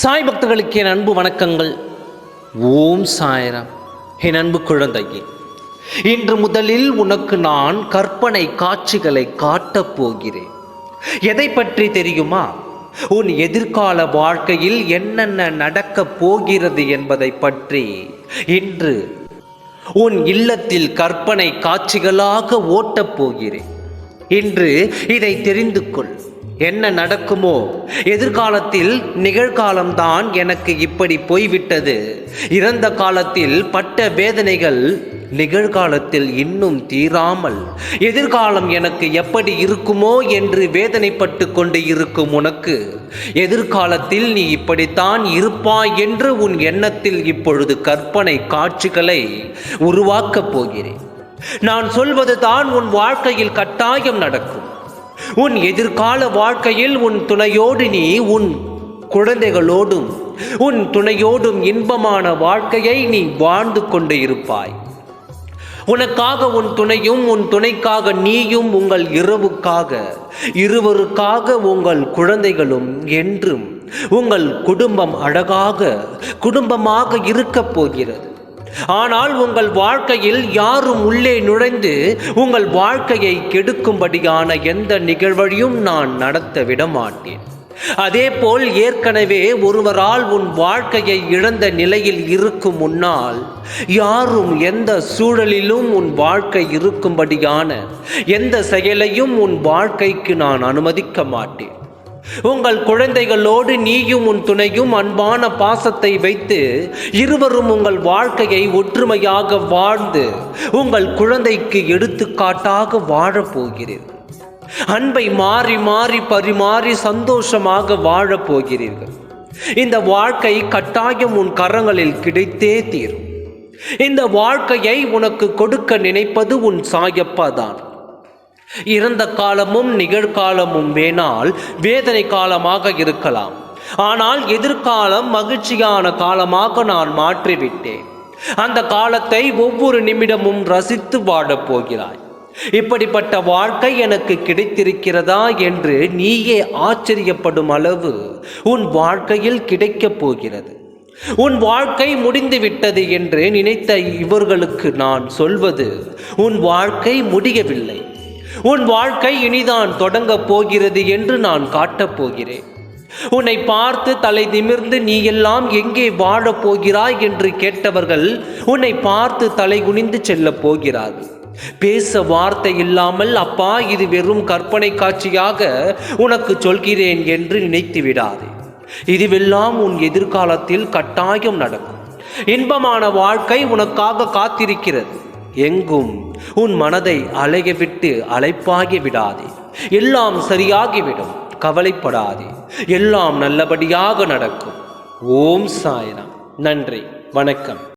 சாய் பக்தர்களுக்கு என் அன்பு வணக்கங்கள். ஓம் சாய்ராம். என் அன்பு குழந்தையே இன்று முதலில் உனக்கு நான் கற்பனை காட்சிகளை காட்டப் போகிறேன். எதை பற்றி தெரியுமா? உன் எதிர்கால வாழ்க்கையில் என்னென்ன நடக்கப் போகிறது என்பதை பற்றி. இன்று உன் இல்லத்தில் கற்பனை காட்சிகளாக ஓட்டப் போகிறேன். இன்று இதை தெரிந்து கொள். என்ன நடக்குமோ? எதிர்காலத்தில் நிகழ்காலம்தான் எனக்கு இப்படி போய்விட்டது. இறந்த காலத்தில் பட்ட வேதனைகள் நிகழ்காலத்தில் இன்னும் தீராமல் எதிர்காலம் எனக்கு எப்படி இருக்குமோ என்று வேதனைப்பட்டு கொண்டு இருக்கும் உனக்கு எதிர்காலத்தில் நீ இப்படித்தான் இருப்பாய் என்று உன் எண்ணத்தில் இப்பொழுது கற்பனை காட்சிகளை உருவாக்கப் போகிறேன். நான் சொல்வது தான் உன் வாழ்க்கையில் கட்டாயம் நடக்கும். உன் எதிர்கால வாழ்க்கையில் உன் துணையோடு நீ உன் குழந்தைகளோடும் உன் துணையோடும் இன்பமான வாழ்க்கையை நீ வாழ்ந்து கொண்டு இருப்பாய். உனக்காக உன் துணையும் உன் துணைக்காக நீயும் உங்கள் இரவுக்காக இருவருக்காக உங்கள் குழந்தைகளும் என்றும் உங்கள் குடும்பம் அழகாக குடும்பமாக இருக்கப் போகிறது. ஆனால் உங்கள் வாழ்க்கையில் யாரும் உள்ளே நுழைந்து உங்கள் வாழ்க்கையை கெடுக்கும்படியான எந்த நிகழ்வையும் நான் நடத்த விட மாட்டேன் அதேபோல் ஏற்கனவே ஒருவரால் உன் வாழ்க்கையை இழந்த நிலையில் இருக்கும் முன்னால் யாரும் எந்த சூழலிலும் உன் வாழ்க்கை இருக்கும்படியான எந்த செயலையும் உன் வாழ்க்கைக்கு நான் அனுமதிக்க மாட்டேன். உங்கள் குழந்தைகளோடு நீயும் உன் துணையும் அன்பான பாசத்தை வைத்து இருவரும் உங்கள் வாழ்க்கையை ஒற்றுமையாக வாழ்ந்து உங்கள் குழந்தைக்கு எடுத்துக்காட்டாக வாழப் போகிறீர்கள் அன்பை மாறி மாறி பரிமாறி சந்தோஷமாக வாழப் போகிறீர்கள் இந்த வாழ்க்கை கட்டாயம் உன் கரங்களில் கிடைத்தே தீரும். இந்த வாழ்க்கையை உனக்கு கொடுக்க நினைப்பது உன் சாயப்பா தான். இறந்த காலமும் நிகழ்காலமும் வேணால் வேதனை காலமாக இருக்கலாம். ஆனால் எதிர்காலம் மகிழ்ச்சியான காலமாக நான் மாற்றிவிட்டேன். அந்த காலத்தை ஒவ்வொரு நிமிடமும் ரசித்து வாழப் போகிறாய். இப்படிப்பட்ட வாழ்க்கை எனக்கு கிடைத்திருக்கிறதா என்று நீயே ஆச்சரியப்படும் அளவு உன் வாழ்க்கையில் கிடைக்கப் போகிறது. உன் வாழ்க்கை முடிந்து விட்டது என்று நினைத்த இவர்களுக்கு நான் சொல்வது உன் வாழ்க்கை முடியவில்லை. உன் வாழ்க்கை இனிதான் தொடங்கப் போகிறது என்று நான் காட்டப் போகிறேன். உன்னை பார்த்து தலை நிமிர்ந்து நீ எல்லாம் எங்கே வாழப் போகிறாய் என்று கேட்டவர்கள் உன்னை பார்த்து தலை குனிந்து செல்லப் போகிறார்கள். பேச வார்த்தை இல்லாமல் அப்பா இது வெறும் கற்பனை காட்சியாக உனக்கு சொல்கிறேன் என்று நினைத்து விடாதே. இதுவெல்லாம் உன் எதிர்காலத்தில் கட்டாயம் நடக்கும். இன்பமான வாழ்க்கை உனக்காக காத்திருக்கிறது. எங்கும் உன் மனதை அலைய விட்டு அலைப்பாகி விடாதே. எல்லாம் சரியாகிவிடும் கவலைப்படாதே. எல்லாம் நல்லபடியாக நடக்கும். ஓம் சாய்ராம். நன்றி வணக்கம்.